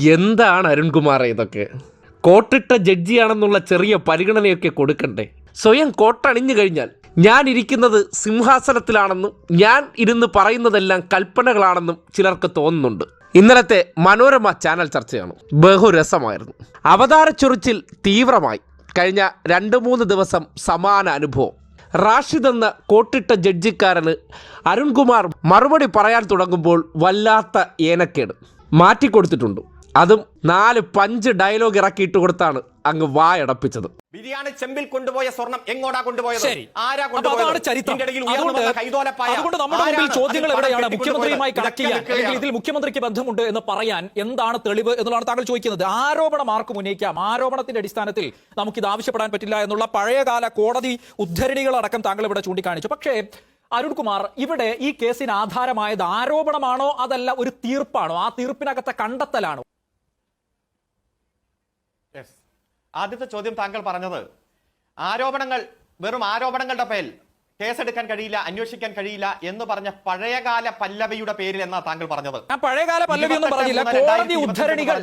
എന്താണ് അരുൺകുമാർ ഇതൊക്കെ? കോട്ടിട്ട ജഡ്ജിയാണെന്നുള്ള ചെറിയ പരിഗണനയൊക്കെ കൊടുക്കണ്ടേ? സ്വയം കോട്ടണിഞ്ഞു കഴിഞ്ഞാൽ ഞാൻ ഇരിക്കുന്നത് സിംഹാസനത്തിലാണെന്നും ഞാൻ ഇരുന്ന് പറയുന്നതെല്ലാം കൽപ്പനകളാണെന്നും ചിലർക്ക് തോന്നുന്നുണ്ട്. ഇന്നലത്തെ മനോരമ ചാനൽ ചർച്ചയാണ്. ബഹുരസമായിരുന്നു അവതാര ചൊറിച്ചിൽ തീവ്രമായി. കഴിഞ്ഞ രണ്ട് മൂന്ന് ദിവസം സമാന അനുഭവം. റാഷിദ് എന്ന കോട്ടിട്ട ജഡ്ജിക്കാരന് അരുൺകുമാർ മറുപടി പറയാൻ തുടങ്ങുമ്പോൾ വല്ലാത്ത ഏനക്കേട്. മാറ്റിക്കൊടുത്തിട്ടുണ്ട്. അതും നാല് പഞ്ച് ഡയലോഗ് ഇറക്കിയിട്ട് കൊടുത്താണ് അങ്ങ് വായടപ്പിച്ചത് ബിരിയാണി ചെമ്പിൽ കൊണ്ടുപോയ സ്വർണം എങ്ങോട്ടാ കൊണ്ടുപോയത്? ആരാ കൊണ്ടുപോയത്? അതാണ് ചരിത്രം. ഇടയിൽ ഉയർന്നു അതുകൊണ്ട് വന്ന കൈതോലപ്പായ അതുകൊണ്ട് നമ്മുടെ മുമ്പിൽ ചോദ്യങ്ങൾ അതിൽ പണം എവിടെയാണ്? കെട്ടിക്കൊണ്ടുപോയത്? മുഖ്യമന്ത്രിയുമായി കണക്ട് ചെയ്യാൻ. അല്ലെങ്കിൽ ഇതിൽ മുഖ്യമന്ത്രിക്ക് ബന്ധമുണ്ട് എന്ന് പറയാൻ എന്താണ് തെളിവ് എന്നുള്ളതാണ് താങ്കൾ ചോദിക്കുന്നത്. ആരോപണം ആർക്കും ഉന്നയിക്കാം. ആരോപണത്തിന്റെ അടിസ്ഥാനത്തിൽ നമുക്ക് ഇത് ആവശ്യപ്പെടാൻ പറ്റില്ല എന്നുള്ള പഴയകാല കോടതി ഉദ്ധരണികളടക്കം താങ്കൾ ഇവിടെ ചൂണ്ടിക്കാണിച്ചു. പക്ഷേ അരുൺകുമാർ ഇവിടെ ഈ കേസിന് ആധാരമായത് ആരോപണമാണോ അതല്ല ഒരു തീർപ്പാണോ? ആ തീർപ്പിനകത്തെ കണ്ടെത്തലാണോ. ആദ്യത്തെ ചോദ്യം താങ്കൾ പറഞ്ഞത് ആരോപണങ്ങൾ വെറും ആരോപണങ്ങളുടെ പേരിൽ കേസെടുക്കാൻ കഴിയില്ല അന്വേഷിക്കാൻ കഴിയില്ല എന്ന് പറഞ്ഞ പഴയകാല പല്ലവിയുടെ പേരിൽ എന്നാ താങ്കൾ പറഞ്ഞത്? ആ പഴയകാല പല്ലവി പറഞ്ഞില്ല. കോടതി ഉദ്ധരണികൾ